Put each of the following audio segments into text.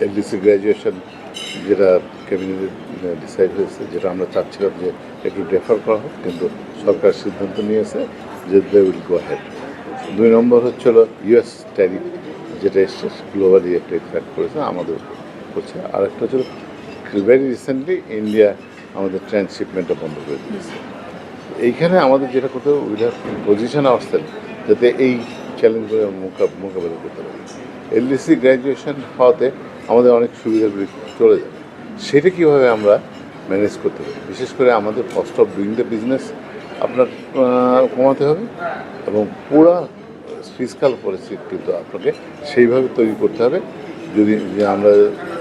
LDC graduation যেটা ক্যাবিনেটে decide হয়েছে, যেটা আমরা চাচ্ছিলাম যে একটু ডেফার করা হোক, কিন্তু সরকার সিদ্ধান্ত নিয়েছে যে দে উইল গো হেড দুই নম্বর হচ্ছিল ইউএস ট্যারিফ যেটা এসছে গ্লোবালি একটা ইফেক্ট করেছে আমাদের করছে আর একটা হচ্ছিল ভেরি রিসেন্টলি ইন্ডিয়া আমাদের ট্রান্সশিপমেন্টটা বন্ধ করে দিয়েছে। এইখানে আমাদের যেটা করতে হবে উইল হ্যাভ পজিশন আওয়ারসেল যাতে এই চ্যালেঞ্জগুলো মোকা- মোকাবেলা করতে পারি। এলডিসি গ্র্যাজুয়েশন হওয়াতে আমাদের অনেক সুবিধাগুলি চলে যাবে সেটা কীভাবে আমরা ম্যানেজ করতে পারি? বিশেষ করে আমাদের cost of doing the business আপনার কমাতে হবে এবং পুরা ফিজিক্যাল পরিস্থিতি কিন্তু আপনাকে সেইভাবে তৈরি করতে হবে। যদি আমরা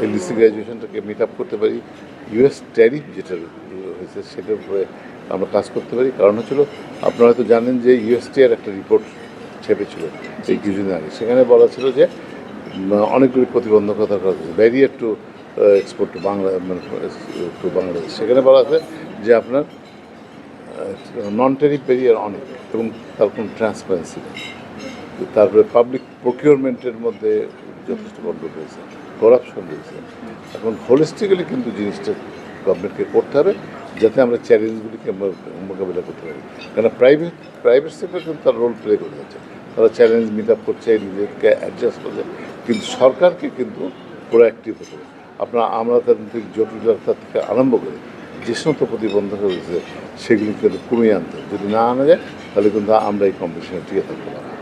এলডিসি গ্র্যাজুয়েশনটাকে মিট আপ করতে পারি ইউএস ট্যারিফ যেটা হয়েছে সেটার উপরে আমরা কাজ করতে পারি। কারণ হচ্ছিল, আপনারা হয়তো জানেন যে ইউএসটিআর একটা রিপোর্ট ছেপেছিল এই কিছুদিন আগে। সেখানে বলা ছিল যে অনেকগুলি প্রতিবন্ধকতা করা হয়েছে। Barrier to export to Bangla to Bangladesh. সেখানে বলা আছে যে আপনার নন টেরিফ ব্যারিয়ার অনেক এবং তার কোনো ট্রান্সপারেন্সি নেই। তারপরে পাবলিক প্রকিউরমেন্টের মধ্যে যথেষ্ট গণ্ডগোল রয়েছে করাপশন রয়েছে। এখন হোলিস্টিক্যালি কিন্তু জিনিসটা গভর্নমেন্টকে করতে হবে যাতে আমরা চ্যালেঞ্জগুলিকে মোকাবিলা করতে পারি। কেন প্রাইভেট প্রাইভেট সেক্টর কিন্তু তার রোল প্লে করে যাচ্ছে। তারা চ্যালেঞ্জ মিট আপ করছে নিজেকে অ্যাডজাস্ট করছে। কিন্তু সরকারকে কিন্তু প্রোঅ্যাক্টিভ হতে হবে। আপনার থেকে জটিলতা থেকে আরম্ভ করে যে সমস্ত প্রতিবন্ধক রয়েছে সেগুলি কিন্তু কমিয়ে আনতে যদি না আনা যায়, তাহলে কিন্তু আমরা এই কম্পিটিশনে টিকে থাকতে পারব।